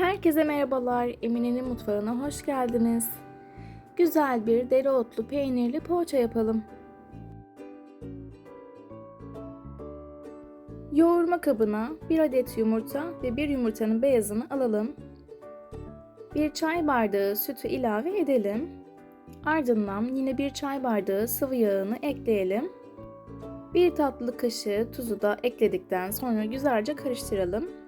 Herkese merhabalar. Emine'nin mutfağına hoş geldiniz. Güzel bir dereotlu peynirli poğaça yapalım. Yoğurma kabına 1 adet yumurta ve 1 yumurtanın beyazını alalım. 1 çay bardağı sütü ilave edelim. Ardından yine 1 çay bardağı sıvı yağını ekleyelim. 1 tatlı kaşığı tuzu da ekledikten sonra güzelce karıştıralım.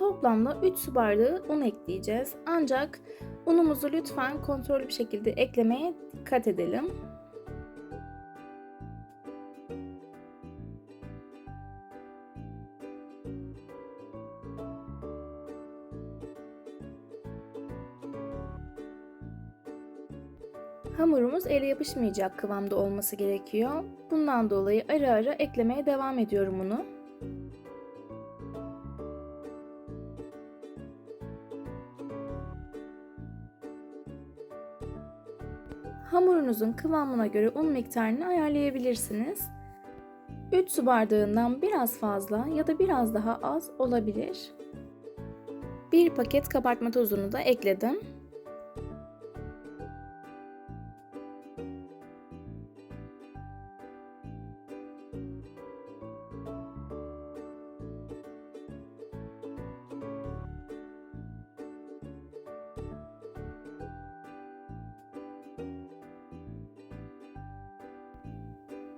Toplamda 3 su bardağı un ekleyeceğiz. Ancak unumuzu lütfen kontrollü bir şekilde eklemeye dikkat edelim. Hamurumuz ele yapışmayacak kıvamda olması gerekiyor. Bundan dolayı ara ara eklemeye devam ediyorum unu. Hamurunuzun kıvamına göre un miktarını ayarlayabilirsiniz. 3 su bardağından biraz fazla ya da biraz daha az olabilir. 1 paket kabartma tozunu da ekledim.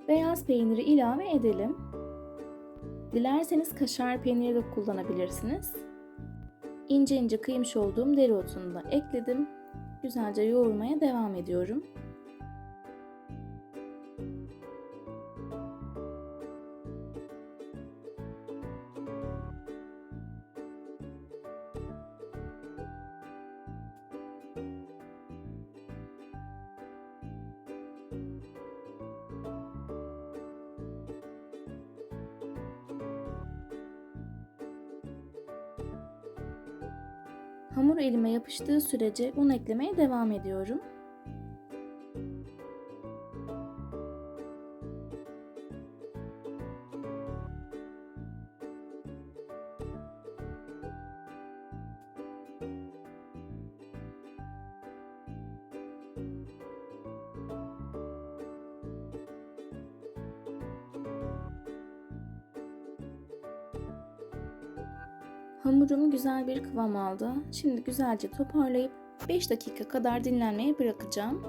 Beyaz peyniri ilave edelim. Dilerseniz kaşar peyniri de kullanabilirsiniz. İnce ince kıymış olduğum dereotunu da ekledim. Güzelce yoğurmaya devam ediyorum. Hamur elime yapıştığı sürece un eklemeye devam ediyorum. Hamurum güzel bir kıvam aldı. Şimdi güzelce toparlayıp 5 dakika kadar dinlenmeye bırakacağım.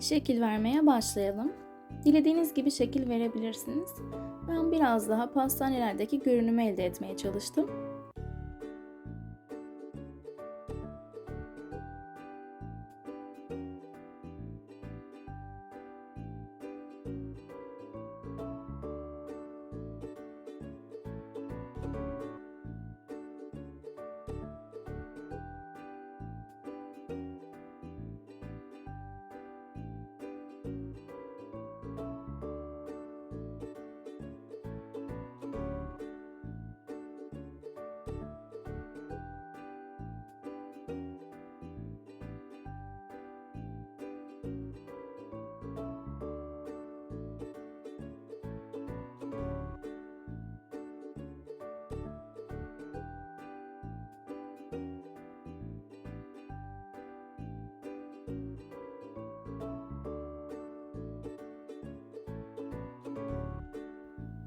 Şekil vermeye başlayalım. Dilediğiniz gibi şekil verebilirsiniz. Ben biraz daha pastanelerdeki görünümü elde etmeye çalıştım.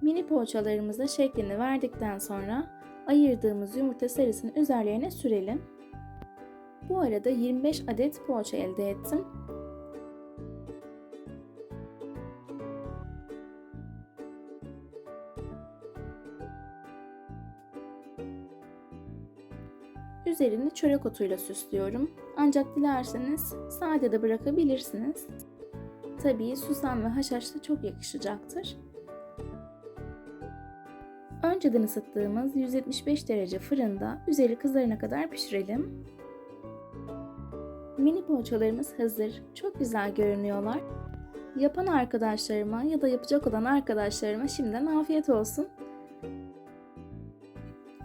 Mini poğaçalarımıza şeklini verdikten sonra ayırdığımız yumurta sarısını üzerlerine sürelim. Bu arada 25 adet poğaça elde ettim. Üzerini çörek otuyla süslüyorum. Ancak dilerseniz sade de bırakabilirsiniz. Tabii susam ve haşhaş da çok yakışacaktır. Önceden ısıttığımız 175 derece fırında üzeri kızarana kadar pişirelim. Mini poğaçalarımız hazır. Çok güzel görünüyorlar. Yapan arkadaşlarıma ya da yapacak olan arkadaşlarıma şimdiden afiyet olsun.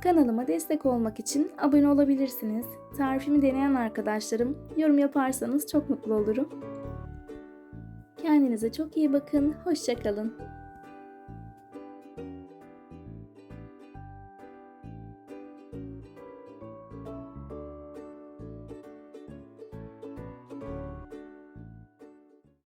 Kanalıma destek olmak için abone olabilirsiniz. Tarifimi deneyen arkadaşlarım yorum yaparsanız çok mutlu olurum. Kendinize çok iyi bakın. Hoşçakalın.